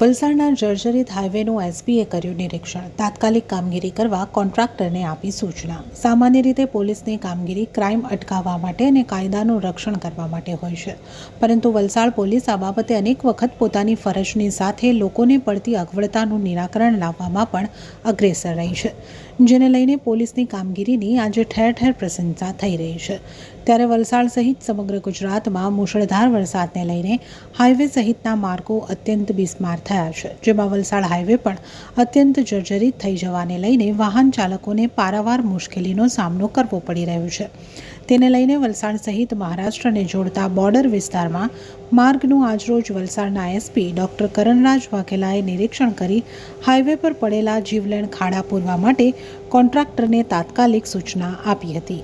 વલસાડના જર્જરિત હાઈવેનું એસપીએ કર્યું નિરીક્ષણ. તાત્કાલિક કામગીરી કરવા કોન્ટ્રાક્ટરને આપી સૂચના. સામાન્ય રીતે પોલીસની કામગીરી ક્રાઇમ અટકાવવા માટે અને કાયદાનું રક્ષણ કરવા માટે હોય છે. પરંતુ વલસાડ પોલીસ આ બાબતે અનેક વખત પોતાની ફરજની સાથે લોકોને પડતી અગવડતાનું નિરાકરણ લાવવામાં પણ અગ્રેસર રહી છે. જેને લઈને પોલીસની કામગીરીની આજે ઠેર ઠેર પ્રશંસા થઈ રહી છે. ત્યારે વલસાડ સહિત સમગ્ર ગુજરાતમાં મુશળધાર વરસાદને લઈને હાઈવે સહિતના માર્ગો અત્યંત બિસ્માર થયા છે, જેમાં વલસાડ હાઈવે પણ અત્યંત જર્જરિત થઈ જવાને લઈને વાહન ચાલકોને પારાવાર મુશ્કેલીનો સામનો કરવો પડી રહ્યો છે. તેને લઈને વલસાડ સહિત મહારાષ્ટ્રને જોડતા બોર્ડર વિસ્તારમાં માર્ગનું આજરોજ વલસાડના એસપી ડોક્ટર કરણરાજ વાઘેલાએ નિરીક્ષણ કરી હાઈવે પર પડેલા જીવલેણ ખાડા પૂરવા માટે કોન્ટ્રાક્ટરને તાત્કાલિક સૂચના આપી હતી.